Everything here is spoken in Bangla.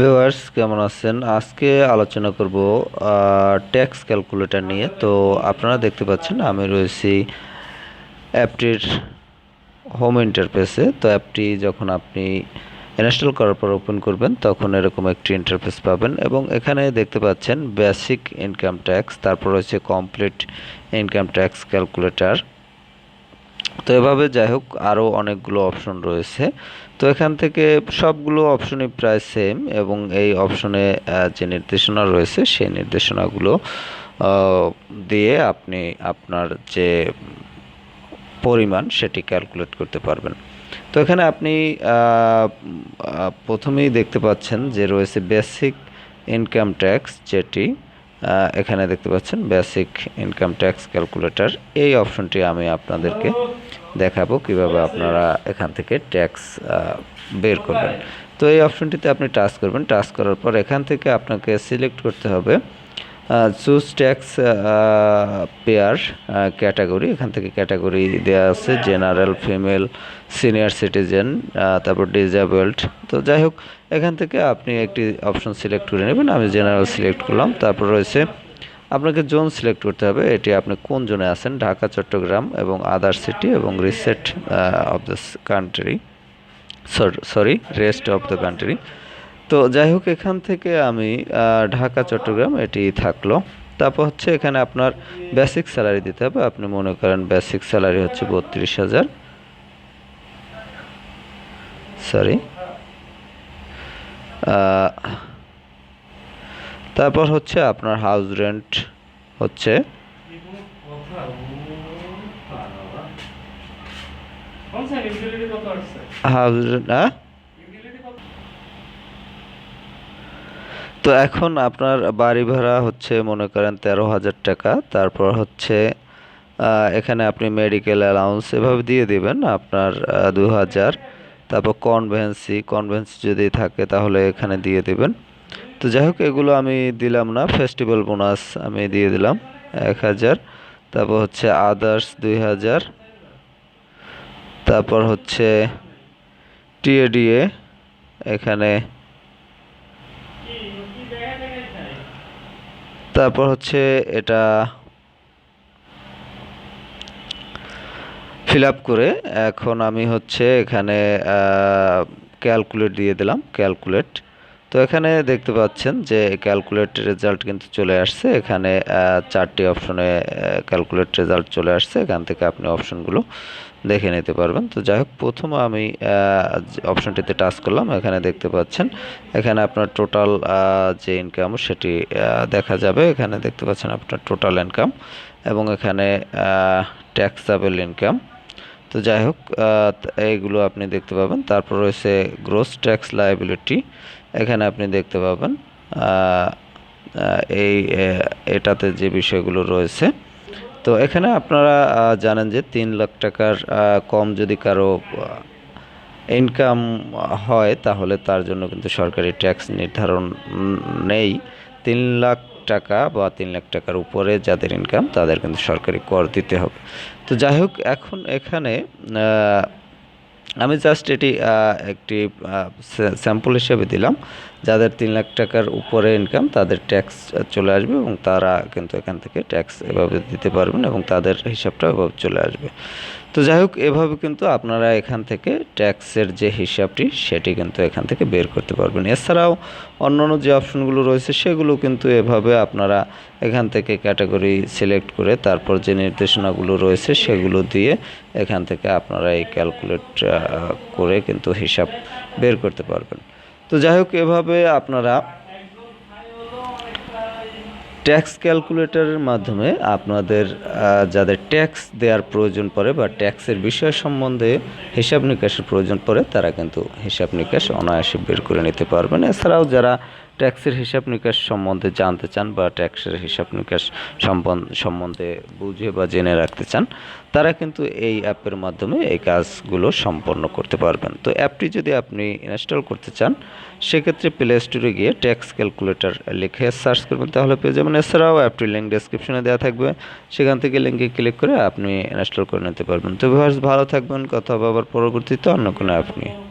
ভিউয়ার্স, কেমন আছেন? আজকে আলোচনা করব ট্যাক্স ক্যালকুলেটর নিয়ে। তো আপনারা দেখতে পাচ্ছেন, আমি রয়েছি অ্যাপটির হোম ইন্টারফেসে। তো অ্যাপটি যখন আপনি ইনস্টল করার পর ওপেন করবেন, তখন এরকম একটি ইন্টারফেস পাবেন এবং এখানে দেখতে পাচ্ছেন, বেসিক ইনকাম ট্যাক্স, তারপর রয়েছে কমপ্লিট ইনকাম ট্যাক্স ক্যালকুলেটর। তো এভাবে যাই হোক আরও অনেকগুলো অপশন রয়েছে। তো এখান থেকে সবগুলো অপশনই প্রায় সেম এবং এই অপশনে যে নির্দেশনা রয়েছে, সেই নির্দেশনাগুলো দিয়ে আপনি আপনার যে পরিমাণ সেটি ক্যালকুলেট করতে পারবেন। তো এখানে আপনি প্রথমেই দেখতে পাচ্ছেন যে রয়েছে বেসিক ইনকাম ট্যাক্স যেটি এখানে দেখতে পাচ্ছেন বেসিক ইনকাম ট্যাক্স ক্যালকুলেটর এই অপশনটি আমি আপনাদেরকে দেখাবো কীভাবে আপনারা এখান থেকে ট্যাক্স বের করবেন। তো এই অপশনটিতে আপনি টাচ করবেন। টাচ করার পর এখান থেকে আপনাকে সিলেক্ট করতে হবে চুজ ট্যাক্স পেয়ার ক্যাটাগরি। এখান থেকে ক্যাটাগরি দেওয়া আছে, জেনারেল, ফিমেল, সিনিয়র সিটিজেন তারপর ডিজেবলড তো যাই হোক, এখান থেকে আপনি একটি অপশন সিলেক্ট করে নেবেন। আমি জেনারেল সিলেক্ট করলাম। তারপর রয়েছে আপনাকে জোন সিলেক্ট করতে হবে। এটি আপনি কোন জোনে আছেন? ঢাকা, চট্টগ্রাম এবং আদার সিটি এবং reset of the country. Sorry rest of the country. তো যাই হোক, এখান থেকে আমি ঢাকা, চট্টগ্রাম এটি থাকল। তারপর হচ্ছে এখানে আপনার বেসিক স্যালারি দিতে হবে। আপনি মনে করেন বেসিক স্যালারি হচ্ছে বত্রিশ হাজার। সরি। তারপর হচ্ছে আপনার হাউস রেন্ট হচ্ছে। হাউস হ্যাঁ? তো এখন আপনার বাড়ি ভাড়া হচ্ছে মনে করেন তেরো হাজার টাকা। তারপর হচ্ছে এখানে আপনি মেডিকেল অ্যালাউন্স এভাবে দিয়ে দিবেন আপনার দু হাজার। তারপর কনভেন্সি কনভেন্সি যদি থাকে তাহলে এখানে দিয়ে দিবেন। তো যাই হোক, এগুলো আমি দিলাম না ফেস্টিভ্যাল বোনাস আমি দিয়ে দিলাম, এক হাজার। তারপর হচ্ছে আদার্স দুই হাজার। তারপর হচ্ছে টিএডিএ, এখানে। তারপর হচ্ছে এটা ফিল আপ করে এখন আমি হচ্ছে এখানে ক্যালকুলেট দিয়ে দিলাম ক্যালকুলেট তো এখানে দেখতে পাচ্ছেন যে ক্যালকুলেট রেজাল্ট কিন্তু চলে আসছে। এখানে চারটি অপশনে ক্যালকুলেট রেজাল্ট চলে আসছে। এখান থেকে আপনি অপশনগুলো দেখে নিতে পারবেন। তো যাই হোক, প্রথমে আমি অপশনটিতে টাচ করলাম। এখানে দেখতে পাচ্ছেন, এখানে আপনার টোটাল যে ইনকাম সেটি দেখা যাবে। এখানে দেখতে পাচ্ছেন আপনার টোটাল ইনকাম এবং এখানে ট্যাক্সাবল ইনকাম তো যাই হোক এইগুলো আপনি দেখতে পাবেন। তারপর রয়েছে গ্রোস ট্যাক্স লাইবিলিটি এখানে আপনি দেখতে পাবেন এই এটাতে যে বিষয়গুলো রয়েছে। তো এখানে আপনারা জানেন যে তিন লাখ টাকার কম যদি কারও ইনকাম হয়, তাহলে তার জন্য কিন্তু সরকারি ট্যাক্স নির্ধারণ নেই। তিন লাখ টাকা বা তিন লাখ টাকার উপরে যাদের ইনকাম তাদের কিন্তু সরকারি কর দিতে হবে। তো যাই হোক, এখন এখানে আমি জাস্ট এটি একটি স্যাম্পল হিসেবে দিলাম। যাদের তিন লাখ টাকার উপরে ইনকাম তাদের ট্যাক্স চলে আসবে এবং তারা কিন্তু এখান থেকে ট্যাক্স এভাবে দিতে পারবেন এবং তাদের হিসাবটা এভাবে চলে আসবে। তো যাই হোক, এভাবে কিন্তু আপনারা এখান থেকে ট্যাক্সের যে হিসাবটি, সেটি কিন্তু এখান থেকে বের করতে পারবেন। এছাড়াও অন্যান্য যে অপশনগুলো রয়েছে, সেগুলো কিন্তু এভাবে আপনারা এখান থেকে ক্যাটাগরি সিলেক্ট করে তারপর যে নির্দেশনাগুলো রয়েছে, সেগুলো দিয়ে এখান থেকে আপনারা এই ক্যালকুলেট করে কিন্তু হিসাব বের করতে পারবেন। তো যাই হোক, এভাবে আপনারা ট্যাক্স ক্যালকুলেটরের মাধ্যমে আপনাদের যাদের ট্যাক্স দেওয়ার প্রয়োজন পড়ে বা ট্যাক্সের বিষয় সম্বন্ধে হিসাব নিকাশের প্রয়োজন পড়ে, তারা কিন্তু হিসাব নিকাশ অনায়াসে বের করে নিতে পারবেন। এছাড়াও যারা ট্যাক্সের হিসাব নিকাশ সম্বন্ধে জানতে চান বা ট্যাক্সের হিসাব নিকাশ সম্বন- সম্বন্ধে বুঝে বা জেনে রাখতে চান, তারা কিন্তু এই অ্যাপের মাধ্যমে এই কাজগুলো সম্পন্ন করতে পারবেন। তো অ্যাপটি যদি আপনি ইনস্টল করতে চান, সেক্ষেত্রে প্লে স্টোরে গিয়ে ট্যাক্স ক্যালকুলেটর লিখে সার্চ করবেন। তাহলে পেয়ে যাবেন। এছাড়াও অ্যাপটির লিঙ্ক ডেসক্রিপশনে দেওয়া থাকবে। সেখান থেকে লিঙ্কে ক্লিক করে আপনি ইনস্টল করে নিতে পারবেন। তো ভালো থাকবেন। কথা হবে আবার পরবর্তীতে অন্য কোনো অ্যাপ নিয়ে।